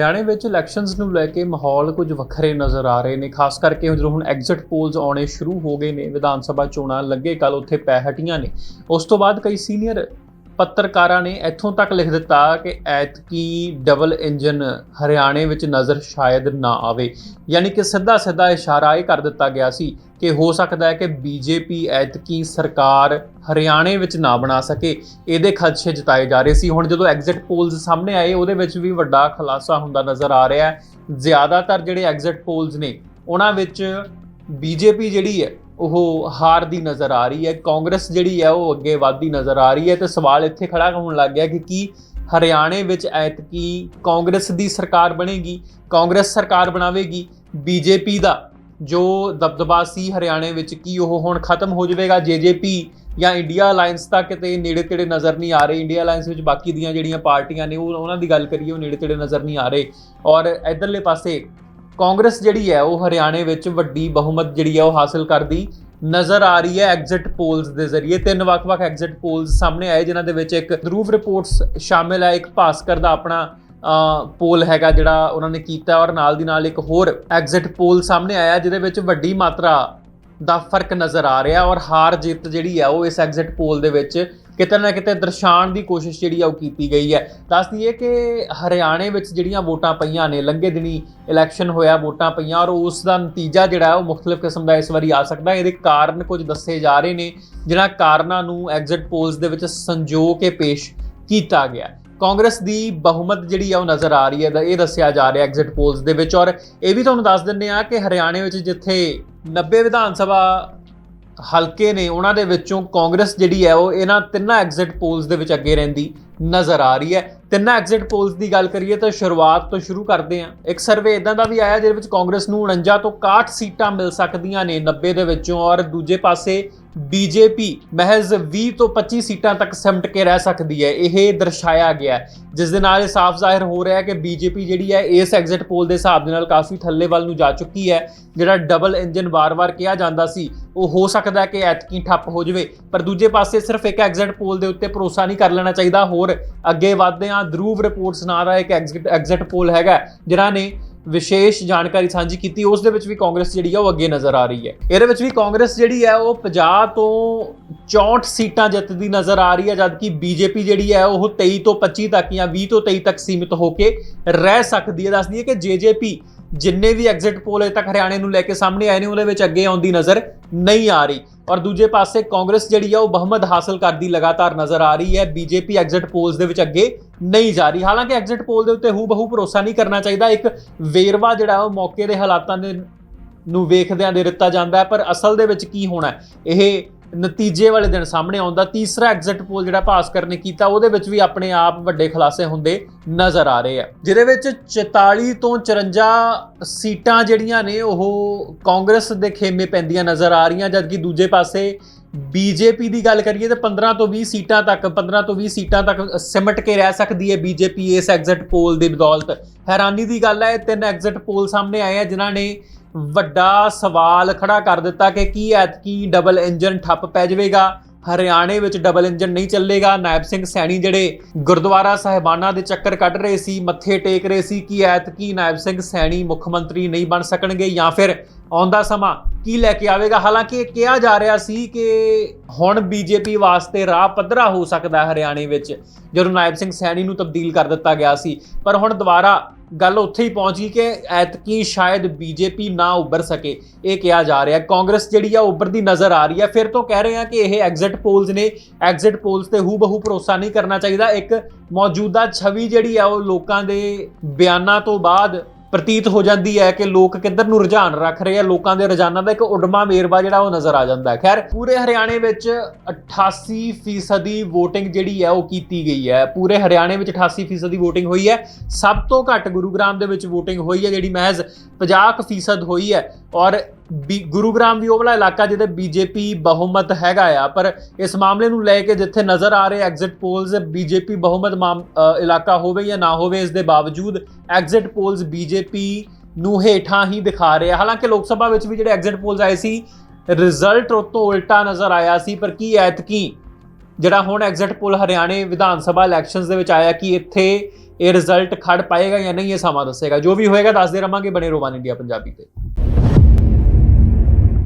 ਹਰਿਆਣੇ ਵਿੱਚ ਇਲੈਕਸ਼ਨਸ ਨੂੰ ਲੈ ਕੇ ਮਾਹੌਲ ਕੁਝ ਵੱਖਰੇ ਨਜ਼ਰ ਆ ਰਹੇ ਨੇ, ਖਾਸ ਕਰਕੇ ਜਦੋਂ ਹੁਣ ਐਗਜ਼ਿਟ ਪੋਲਸ ਆਉਣੇ ਸ਼ੁਰੂ ਹੋ ਗਏ ਨੇ, ਵਿਧਾਨ ਸਭਾ ਚੋਣਾਂ ਲੱਗੇ ਕੱਲ ਉੱਥੇ ਪੈ ਹਟੀਆਂ ਨੇ। ਉਸ ਤੋਂ ਬਾਅਦ ਕਈ ਸੀਨੀਅਰ ਪੱਤਰਕਾਰਾਂ ਨੇ ਇੱਥੋਂ ਤੱਕ ਲਿਖ ਦਿੱਤਾ ਕਿ ਐਤਕੀ ਡਬਲ ਇੰਜਨ ਹਰਿਆਣੇ ਵਿੱਚ ਨਜ਼ਰ ਸ਼ਾਇਦ ਨਾ ਆਵੇ। ਯਾਨੀ ਕਿ ਸਿੱਧਾ ਸਿੱਧਾ ਇਸ਼ਾਰਾ ਇਹ ਕਰ ਦਿੱਤਾ ਗਿਆ ਸੀ ਕਿ ਹੋ ਸਕਦਾ ਹੈ ਕਿ ਬੀਜੇਪੀ ਐਤਕੀ ਸਰਕਾਰ ਹਰਿਆਣੇ ਵਿੱਚ ਨਾ ਬਣਾ ਸਕੇ। ਇਹਦੇ ਖਦਸ਼ੇ ਜਤਾਏ ਜਾ ਰਹੇ ਸੀ। ਹੁਣ ਜਦੋਂ ਐਗਜ਼ਿਟ ਪੋਲਸ ਸਾਹਮਣੇ ਆਏ, ਉਹਦੇ ਵਿੱਚ ਵੀ ਵੱਡਾ ਖੁਲਾਸਾ ਹੁੰਦਾ ਨਜ਼ਰ ਆ ਰਿਹਾ ਹੈ। ਜ਼ਿਆਦਾਤਰ ਜਿਹੜੇ ਐਗਜ਼ਿਟ ਪੋਲਸ ਨੇ, ਉਹਨਾਂ ਵਿੱਚ ਬੀਜੇਪੀ ਜਿਹੜੀ ਹੈ ਉਹ ਹਾਰਦੀ ਨਜ਼ਰ ਆ ਰਹੀ ਹੈ। ਕਾਂਗਰਸ ਜਿਹੜੀ ਹੈ ਉਹ ਅੱਗੇ ਵਧਦੀ ਨਜ਼ਰ ਆ ਰਹੀ ਹੈ ਤੇ ਸਵਾਲ ਇੱਥੇ ਖੜਾ ਹੋਣ ਲੱਗ ਗਿਆ ਕਿ ਕੀ ਹਰਿਆਣੇ ਵਿੱਚ ਐਤਕੀ ਕਾਂਗਰਸ ਦੀ ਸਰਕਾਰ ਬਣੇਗੀ? ਕਾਂਗਰਸ ਸਰਕਾਰ ਬਣਾਵੇਗੀ? ਬੀਜੇਪੀ ਦਾ ਜੋ ਦਬਦਬਾ ਸੀ ਹਰਿਆਣੇ ਵਿੱਚ ਕੀ ਉਹ ਹੁਣ ਖਤਮ ਹੋ ਜਾਵੇਗਾ? ਜੇਜੇਪੀ ਜਾਂ ਇੰਡੀਆ ਅਲਾਈਅੰਸ ਤੱਕ ਕਿਤੇ ਨੇੜੇ ਤੇੜੇ ਨਜ਼ਰ ਨਹੀਂ ਆ ਰਹੇ। ਇੰਡੀਆ ਅਲਾਈਅੰਸ ਵਿੱਚ ਬਾਕੀ ਦੀਆਂ ਜਿਹੜੀਆਂ ਪਾਰਟੀਆਂ ਨੇ ਉਹ ਉਹਨਾਂ ਦੀ ਗੱਲ ਕਰੀਏ, ਉਹ ਨੇੜੇ ਤੇੜੇ ਨਜ਼ਰ ਨਹੀਂ ਆ ਰਹੇ। ਔਰ ਇਧਰਲੇ ਪਾਸੇ ਕਾਂਗਰਸ ਜਿਹੜੀ ਹੈ ਉਹ ਹਰਿਆਣੇ ਵਿੱਚ ਵੱਡੀ ਬਹੁਮਤ ਜਿਹੜੀ ਹੈ ਉਹ ਹਾਸਲ ਕਰਦੀ ਨਜ਼ਰ ਆ ਰਹੀ ਹੈ ਐਗਜ਼ਿਟ ਪੋਲਸ ਦੇ ਜ਼ਰੀਏ। ਤਿੰਨ ਵੱਖ-ਵੱਖ ਐਗਜ਼ਿਟ ਪੋਲਸ ਸਾਹਮਣੇ ਆਏ, ਜਿਨ੍ਹਾਂ ਦੇ ਵਿੱਚ ਇੱਕ ਧਰੂਵ ਰਿਪੋਰਟਸ ਸ਼ਾਮਿਲ ਹੈ, ਇੱਕ ਭਾਸਕਰ ਦਾ ਆਪਣਾ ਪੋਲ ਹੈਗਾ ਜਿਹੜਾ ਉਹਨਾਂ ਨੇ ਕੀਤਾ ਔਰ ਨਾਲ ਦੀ ਨਾਲ ਇੱਕ ਹੋਰ ਐਗਜ਼ਿਟ ਪੋਲ ਸਾਹਮਣੇ ਆਇਆ, ਜਿਹਦੇ ਵਿੱਚ ਵੱਡੀ ਮਾਤਰਾ ਦਾ ਫ਼ਰਕ ਨਜ਼ਰ ਆ ਰਿਹਾ ਔਰ ਹਾਰ ਜਿੱਤ ਜਿਹੜੀ ਹੈ ਉਹ ਇਸ ਐਗਜ਼ਿਟ ਪੋਲ ਦੇ ਵਿੱਚ ਕਿਤੇ ਨਾ ਕਿਤੇ ਦਰਸਾਉਣ ਦੀ ਕੋਸ਼ਿਸ਼ ਜਿਹੜੀ ਆ ਉਹ ਕੀਤੀ ਗਈ ਹੈ। ਦੱਸ ਦਈਏ ਕਿ ਹਰਿਆਣੇ ਵਿੱਚ ਜਿਹੜੀਆਂ ਵੋਟਾਂ ਪਈਆਂ ਨੇ, ਲੰਘੇ ਦਿਨੀ ਇਲੈਕਸ਼ਨ ਹੋਇਆ, ਵੋਟਾਂ ਪਈਆਂ ਔਰ ਉਸ ਦਾ ਨਤੀਜਾ ਜਿਹੜਾ ਉਹ ਮੁxtਲਫ ਕਿਸਮ ਦਾ ਇਸ ਵਾਰੀ ਆ ਸਕਦਾ। ਇਹਦੇ ਕਾਰਨ ਕੁਝ ਦੱਸੇ ਜਾ ਰਹੇ ਨੇ, ਜਿਨ੍ਹਾਂ ਕਾਰਨਾਂ ਨੂੰ ਐਗਜ਼ਿਟ ਪੋਲਸ ਦੇ ਵਿੱਚ ਸੰਜੋ ਕੇ ਪੇਸ਼ ਕੀਤਾ ਗਿਆ। ਕਾਂਗਰਸ ਦੀ ਬਹੁਮਤ ਜਿਹੜੀ ਆ ਉਹ ਨਜ਼ਰ ਆ ਰਹੀ ਹੈ, ਇਹ ਦੱਸਿਆ ਜਾ ਰਿਹਾ ਐਗਜ਼ਿਟ ਪੋਲਸ ਦੇ ਵਿੱਚ ਔਰ ਇਹ ਵੀ ਤੁਹਾਨੂੰ ਦੱਸ ਦਿੰਨੇ ਆ ਕਿ ਹਰਿਆਣੇ ਵਿੱਚ ਜਿੱਥੇ 90 ਵਿਧਾਨ ਸਭਾ ਹਲਕੇ ਨੇ ਉਹਨਾਂ ਦੇ ਵਿੱਚੋਂ ਕਾਂਗਰਸ ਜਿਹੜੀ ਹੈ ਉਹ ਇਹਨਾਂ ਤਿੰਨਾਂ ਐਗਜ਼ਿਟ ਪੋਲਸ ਦੇ ਵਿੱਚ ਅੱਗੇ ਰਹਿੰਦੀ ਨਜ਼ਰ ਆ ਰਹੀ ਹੈ। ਤਿੰਨਾਂ ਐਗਜ਼ਿਟ ਪੋਲਸ ਦੀ ਗੱਲ ਕਰੀਏ ਤਾਂ ਸ਼ੁਰੂਆਤ ਤੋਂ ਸ਼ੁਰੂ ਕਰਦੇ ਹਾਂ। ਇੱਕ ਸਰਵੇ ਇਦਾਂ ਦਾ ਵੀ ਆਇਆ ਜਿਹਦੇ ਵਿੱਚ ਕਾਂਗਰਸ ਨੂੰ 49 ਤੋਂ 61 ਸੀਟਾਂ ਮਿਲ ਸਕਦੀਆਂ ਨੇ 90 ਦੇ ਵਿੱਚੋਂ ਔਰ ਦੂਜੇ ਪਾਸੇ ਬੀਜੇਪੀ ਮਹਿਜ਼ 20 ਤੋਂ 25 ਸੀਟਾਂ ਤੱਕ ਸਿਮਟ ਕੇ ਰਹਿ ਸਕਦੀ ਹੈ, ਇਹ ਦਰਸਾਇਆ ਗਿਆ ਜਿਸ ਦੇ ਨਾਲ ਇਹ ਸਾਫ਼ ਜ਼ਾਹਿਰ ਹੋ ਰਿਹਾ ਹੈ ਕਿ ਬੀਜੇਪੀ ਜਿਹੜੀ ਹੈ, ਇਸ ਐਗਜ਼ਿਟ ਪੋਲ ਦੇ ਹਿਸਾਬ ਦੇ ਨਾਲ ਕਾਫੀ ਥੱਲੇ ਵੱਲ ਨੂੰ ਜਾ ਚੁੱਕੀ ਹੈ। ਜਿਹੜਾ ਡਬਲ ਇੰਜਨ ਵਾਰ-ਵਾਰ ਕਿਹਾ ਜਾਂਦਾ ਸੀ, ਉਹ ਹੋ ਸਕਦਾ ਕਿ ਐਤਕੀ ਠੱਪ ਹੋ ਜਾਵੇ। ਪਰ ਦੂਜੇ ਪਾਸੇ ਸਿਰਫ ਇੱਕ ਐਗਜ਼ਿਟ ਪੋਲ ਦੇ ਉੱਤੇ ਭਰੋਸਾ ਨਹੀਂ ਕਰ ਲੈਣਾ ਚਾਹੀਦਾ। ਹੋਰ ਅੱਗੇ ਵਧਦੇ ਹਾਂ ਧਰੂਵ ਰਿਪੋਰਟਸ ਨਾਂ ਦਾ ਇੱਕ ਐਗਜ਼ਿਟ ਐਗਜ਼ਿਟ ਪੋਲ ਹੈਗਾ, ਜਿਨ੍ਹਾਂ ਨੇ ਵਿਸ਼ੇਸ਼ ਜਾਣਕਾਰੀ ਸਾਂਝੀ ਕੀਤੀ, ਉਸ ਦੇ ਵਿੱਚ ਵੀ ਕਾਂਗਰਸ ਜਿਹੜੀ ਆ ਉਹ ਅੱਗੇ ਨਜ਼ਰ ਆ ਰਹੀ ਹੈ। ਇਹਦੇ ਵਿੱਚ ਵੀ ਕਾਂਗਰਸ ਜਿਹੜੀ ਹੈ ਉਹ 50 ਤੋਂ 64 ਸੀਟਾਂ ਜਿੱਤਦੀ ਨਜ਼ਰ ਆ ਰਹੀ ਹੈ, ਜਦਕਿ ਬੀਜੇਪੀ ਜਿਹੜੀ ਹੈ ਉਹ 23 ਤੋਂ 25 ਤੱਕ ਜਾਂ 20 ਤੋਂ 23 ਤੱਕ ਸੀਮਿਤ ਹੋ ਕੇ ਰਹਿ ਸਕਦੀ ਹੈ। ਦੱਸਦੀ ਹੈ ਕਿ ਜੇਜੇਪੀ ਜਿੰਨੇ ਵੀ ਐਗਜ਼ਿਟ ਪੋਲ ਅਜੇ ਤੱਕ ਹਰਿਆਣੇ ਨੂੰ ਲੈ ਕੇ ਸਾਹਮਣੇ ਆਏ ਨੇ, ਉਹਦੇ ਵਿੱਚ ਅੱਗੇ ਆਉਂਦੀ ਨਜ਼ਰ ਨਹੀਂ ਆ ਰਹੀ। ਔਰ ਦੂਜੇ ਪਾਸੇ ਕਾਂਗਰਸ ਜਿਹੜੀ ਆ, ਉਹ ਬਹੁਮਤ ਹਾਸਲ ਕਰਦੀ ਲਗਾਤਾਰ ਨਜ਼ਰ ਆ ਰਹੀ ਹੈ। ਬੀਜੇਪੀ ਐਗਜ਼ਿਟ ਪੋਲਸ ਦੇ ਵਿੱਚ ਅੱਗੇ ਨਹੀਂ ਜਾ ਰਹੀ। ਹਾਲਾਂਕਿ ਐਗਜ਼ਿਟ ਪੋਲ ਦੇ ਉੱਤੇ ਹੂ ਬਹੂ ਭਰੋਸਾ ਨਹੀਂ ਕਰਨਾ ਚਾਹੀਦਾ। ਇੱਕ ਵੇਰਵਾ ਜਿਹੜਾ, ਉਹ ਮੌਕੇ ਦੇ ਹਾਲਾਤਾਂ ਦੇ ਨੂੰ ਵੇਖਦਿਆਂ ਦੇ ਦਿੱਤਾ ਜਾਂਦਾ ਪਰ ਅਸਲ ਦੇ ਵਿੱਚ ਕੀ ਹੋਣਾ ਇਹ ਨਤੀਜੇ ਵਾਲੇ ਦਿਨ ਸਾਹਮਣੇ ਆਉਂਦਾ। ਤੀਸਰਾ ਐਗਜ਼ਿਟ ਪੋਲ ਜਿਹੜਾ ਭਾਸਕਰ ਨੇ ਕੀਤਾ, ਉਹਦੇ ਵਿੱਚ ਵੀ ਆਪਣੇ ਆਪ ਵੱਡੇ ਖੁਲਾਸੇ ਹੁੰਦੇ ਨਜ਼ਰ ਆ ਰਹੇ ਆ। ਜਿਹਦੇ ਵਿੱਚ 44 ਤੋਂ 54 ਸੀਟਾਂ ਜਿਹੜੀਆਂ ਨੇ, ਉਹ ਕਾਂਗਰਸ ਦੇ ਖੇਮੇ ਪੈਂਦੀਆਂ ਨਜ਼ਰ ਆ ਰਹੀਆਂ। ਜਦਕਿ ਦੂਜੇ ਪਾਸੇ ਬੀਜੇਪੀ ਦੀ ਗੱਲ ਕਰੀਏ ਤਾਂ 15 ਤੋਂ 20 ਸੀਟਾਂ ਤੱਕ 15 ਤੋਂ 20 ਸੀਟਾਂ ਤੱਕ ਸਿਮਟ ਕੇ ਰਹਿ ਸਕਦੀ ਹੈ ਬੀਜੇਪੀ ਇਸ ਐਗਜ਼ਿਟ ਪੋਲ ਦੀ ਬਦੌਲਤ। ਹੈਰਾਨੀ ਦੀ ਗੱਲ ਹੈ ਤਿੰਨ ਐਗਜ਼ਿਟ ਪੋਲ ਸਾਹਮਣੇ ਆਏ ਆ, ਜਿਨ੍ਹਾਂ ਨੇ ਵੱਡਾ ਸਵਾਲ ਖੜਾ ਕਰ ਦਿੱਤਾ ਕਿ ਕੀ ਐਤਕੀ ਡਬਲ ਇੰਜਨ ਠੱਪ ਪੈ ਜਾਵੇਗਾ? ਹਰਿਆਣੇ ਵਿੱਚ ਡਬਲ ਇੰਜਨ ਨਹੀਂ ਚੱਲੇਗਾ। ਨਾਇਬ ਸਿੰਘ ਸੈਣੀ ਜਿਹੜੇ ਗੁਰਦੁਆਰਾ ਸਾਹਿਬਾਨਾਂ ਦੇ ਚੱਕਰ ਕੱਢ ਰਹੇ ਸੀ, ਮੱਥੇ ਟੇਕ ਰਹੇ ਸੀ ਕਿ ਐਤਕੀ ਨਾਇਬ ਸਿੰਘ ਸੈਣੀ ਮੁੱਖ ਮੰਤਰੀ ਨਹੀਂ ਬਣ ਸਕਣਗੇ ਜਾਂ ਫਿਰ ਆਉਂਦਾ ਸਮਾਂ ਕੀ ਲੈ ਕੇ ਆਵੇਗਾ? ਹਾਲਾਂਕਿ ਇਹ ਕਿਹਾ ਜਾ ਰਿਹਾ ਸੀ ਕਿ ਹੁਣ ਬੀਜੇਪੀ ਵਾਸਤੇ ਰਾਹ ਪੱਧਰਾ ਹੋ ਸਕਦਾ ਹਰਿਆਣੇ ਵਿੱਚ, ਜਦੋਂ ਨਾਇਬ ਸਿੰਘ ਸੈਣੀ ਨੂੰ ਤਬਦੀਲ ਕਰ ਦਿੱਤਾ ਗਿਆ ਸੀ। ਪਰ ਹੁਣ ਦੁਬਾਰਾ ਗੱਲ ਉੱਥੇ ਹੀ ਪਹੁੰਚ ਗਈ ਕਿ ਐਤਕੀ ਸ਼ਾਇਦ ਬੀਜੇਪੀ ਨਾ ਉੱਭਰ ਸਕੇ। ਇਹ ਕਿਹਾ ਜਾ ਰਿਹਾ ਕਾਂਗਰਸ ਜਿਹੜੀ ਆ, ਉੱਭਰਦੀ ਨਜ਼ਰ ਆ ਰਹੀ ਹੈ। ਫਿਰ ਤੋਂ ਕਹਿ ਰਹੇ ਆ ਕਿ ਇਹ ਐਗਜ਼ਿਟ ਪੋਲਸ ਨੇ। ਐਗਜ਼ਿਟ ਪੋਲਸ ਤੇ ਹੂ ਬਹੂ ਭਰੋਸਾ ਨਹੀਂ ਕਰਨਾ ਚਾਹੀਦਾ। ਇੱਕ ਮੌਜੂਦਾ ਛਵੀ ਜਿਹੜੀ ਆ, ਉਹ ਲੋਕਾਂ ਦੇ ਬਿਆਨਾਂ ਤੋਂ ਬਾਅਦ ਪ੍ਰਤੀਤ ਹੋ ਜਾਂਦੀ ਹੈ ਕਿ ਲੋਕ ਕਿੱਧਰ ਨੂੰ ਰੁਝਾਨ ਰੱਖ ਰਹੇ ਆ, ਲੋਕਾਂ ਦੇ ਰੁਝਾਨਾਂ ਦਾ ਇੱਕ ਉਡਮਾ ਵੇਰਵਾ ਜਿਹੜਾ ਉਹ ਨਜ਼ਰ ਆ ਜਾਂਦਾ ਹੈ। ਖੈਰ, ਪੂਰੇ ਹਰਿਆਣੇ ਵਿੱਚ 88% ਫੀਸਦੀ VOTING ਜਿਹੜੀ ਹੈ ਉਹ ਕੀਤੀ ਗਈ ਹੈ। ਪੂਰੇ ਹਰਿਆਣੇ ਵਿੱਚ 88% ਫੀਸਦੀ VOTING ਹੋਈ ਹੈ। ਸਭ ਤੋਂ ਘੱਟ ਗੁਰੂਗ੍ਰਾਮ ਦੇ ਵਿੱਚ VOTING ਹੋਈ ਹੈ, ਜਿਹੜੀ ਮਹਿਜ਼ 50% ਹੋਈ ਹੈ। ਔਰ ਗੁਰੂਗ੍ਰਾਮ ਵੀ ਉਹ ਵਾਲਾ ਇਲਾਕਾ ਜਿਹਦੇ ਬੀਜੇਪੀ ਬਹੁਮਤ ਹੈਗਾ ਆ, ਪਰ ਇਸ ਮਾਮਲੇ ਨੂੰ ਲੈ ਕੇ ਜਿੱਥੇ ਨਜ਼ਰ ਆ ਰਹੇ ਐਗਜ਼ਿਟ ਪੋਲਸ ਬੀਜੇਪੀ ਬਹੁਮਤ ਮਾਮ- ਇਲਾਕਾ ਹੋਵੇ ਜਾਂ ਨਾ ਹੋਵੇ, ਇਸ ਦੇ ਬਾਵਜੂਦ ਐਗਜ਼ਿਟ ਪੋਲਸ ਬੀਜੇਪੀ ਨੂੰ ਹੇਠਾਂ ਹੀ ਦਿਖਾ ਰਹੇ। ਆ ਹਾਲਾਂਕਿ ਲੋਕ ਸਭਾ ਵਿੱਚ ਵੀ ਜਿਹੜੇ ਐਗਜ਼ਿਟ ਪੋਲਸ ਆਏ ਸੀ ਰਿਜ਼ਲਟ ਉਹ ਉਲਟਾ ਨਜ਼ਰ ਆਇਆ ਸੀ, ਪਰ ਕੀ ਐਤਕੀ ਜਿਹੜਾ ਹੁਣ ਐਗਜ਼ਿਟ ਪੋਲ ਹਰਿਆਣੇ ਵਿਧਾਨ ਸਭਾ ਇਲੈਕਸ਼ਨਸ ਦੇ ਵਿੱਚ ਆਇਆ, ਕਿ ਇੱਥੇ ਇਹ ਰਿਜ਼ਲਟ ਖੜ ਪਾਏਗਾ ਜਾਂ ਨਹੀਂ, ਇਹ ਸਮਾਂ ਦੱਸੇਗਾ। ਜੋ ਵੀ ਹੋਏਗਾ, ਦੱਸਦੇ ਰਵਾਂਗੇ ਬਣੇ ਰੋਮਾਨ ਇੰਡੀਆ ਪੰਜਾਬੀ ਤੇ।